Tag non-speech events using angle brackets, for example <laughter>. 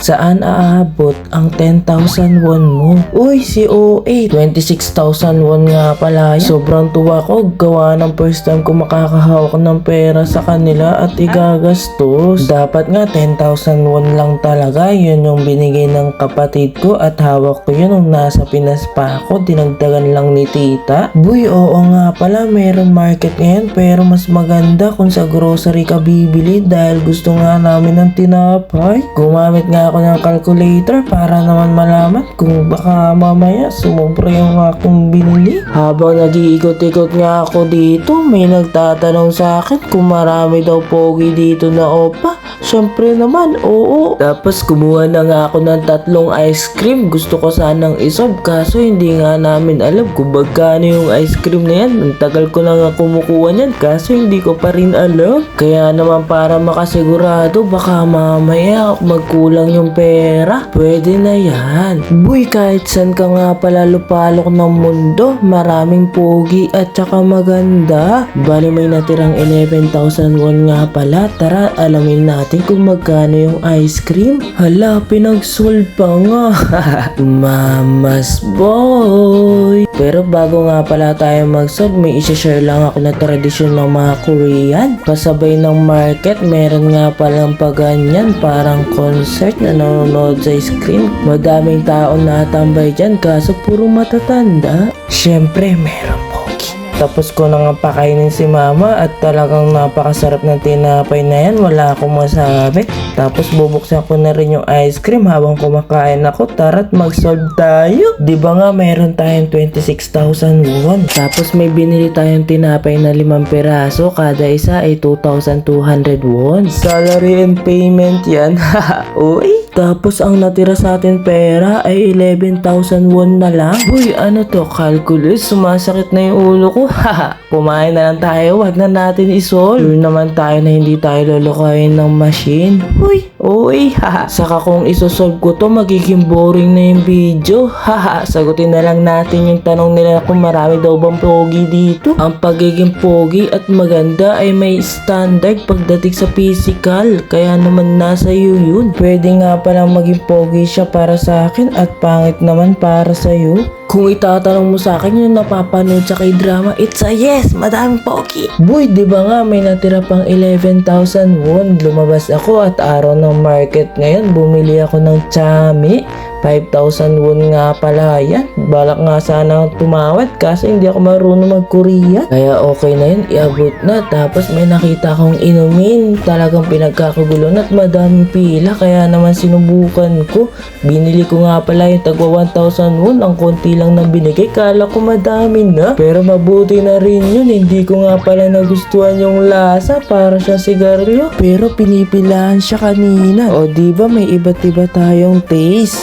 Saan aabot ang 10,000 won mo? Uy, si OA, 26,000 won nga pala. Sobrang tuwa ko, gawa ng first time ko makakahawak ng pera sa kanila at igagastos. Dapat nga 10,000 won lang talaga, yun yung binigay ng kapatid ko at hawak ko yun nung nasa Pinas pa ako, dinagdagan lang ni tita. Buy, oo nga pala, meron market ngayon pero mas maganda kung sa grocery ka bibili dahil gusto nga namin ng tinapay. Gumamit nga ako ng calculator para naman malaman kung baka mamaya sumobra yung aking binili. Habang nag-iikot-ikot nga ako dito, may nagtatanong sa akin kung marami daw pogi dito na opa. Siyempre naman, oo. Tapos kumuha na nga ako ng tatlong ice cream. Gusto ko sanang isob kaso hindi nga namin alam kung magkano yung ice cream na yan. Ang tagal ko na nga kumukuha niyan kaso hindi ko pa rin alam. Kaya naman para makasigurado baka mamaya magkulang yung pera. Pwede na yan. Buy, kahit saan ka nga pala lupalok ng mundo, maraming pogi at saka maganda. Bali may natirang 11,000 won nga pala. Tara, alamin natin kung magkano yung ice cream. Hala, pinag-solve pa nga. <laughs> Mamas boy. Pero bago nga pala tayo mag-solve, may isa-share lang ako na tradisyon ng mga Korean. Pasabay ng market, meron nga palang paganyan, parang concert na nanonood sa screen. Madaming tao natambay dyan, kaso puro matatanda. Siyempre, meron. Tapos ko na nga pakainin si mama at talagang napakasarap ng tinapay na yan. Wala akong masabi. Tapos bubuksan ko na rin yung ice cream habang kumakain ako. Tara't mag-solve tayo. Ba nga meron tayong 26,000 won. Tapos may binili tayong tinapay na limang piraso. Kada isa ay 2,200 won. Salary and payment yan. <laughs> Uy. Tapos ang natira sa atin pera ay 11,000 won na lang. Uy, ano to? Calculus? Sumasakit na yung ulo ko. <laughs> Haha. Kumain na lang tayo. Wag na natin isolve. Sure naman tayo na hindi tayo lulukayin ng machine. Uy, uy, haha. Saka kung isosolve ko to, magiging boring na yung video. Haha. Sagutin na lang natin yung tanong nila kung marami daw bang pogi dito. Ang pagiging pogi at maganda ay may standard pagdating sa physical. Kaya naman nasa iyo yun. Pwede nga palang maging pogi siya para sa akin at pangit naman para sa iyo. Kung itatanong mo sa akin yung napapanood sa k-drama, it's a yes, madaming pogi. Boy, di ba nga may natira pang 11,000 won. Lumabas ako at araw ng market ngayon, bumili ako ng chami. 5,000 won nga pala yan. Balak nga sana tumawad kasi hindi ako marunong mag-Korean. Kaya okay na yun, iabot na. Tapos may nakita akong inumin. Talagang pinagkakagulo at madaming pila. Kaya naman sinubukan ko. Binili ko nga pala yung tagwa 1,000 won. Ang konti lang na binigay. Kala ko madami na. Pero mabuti na rin yun. Hindi ko nga pala nagustuhan yung lasa. Para siya sigarilyo. Pero pinipilahan siya kanina. O di ba may iba't iba tayong taste.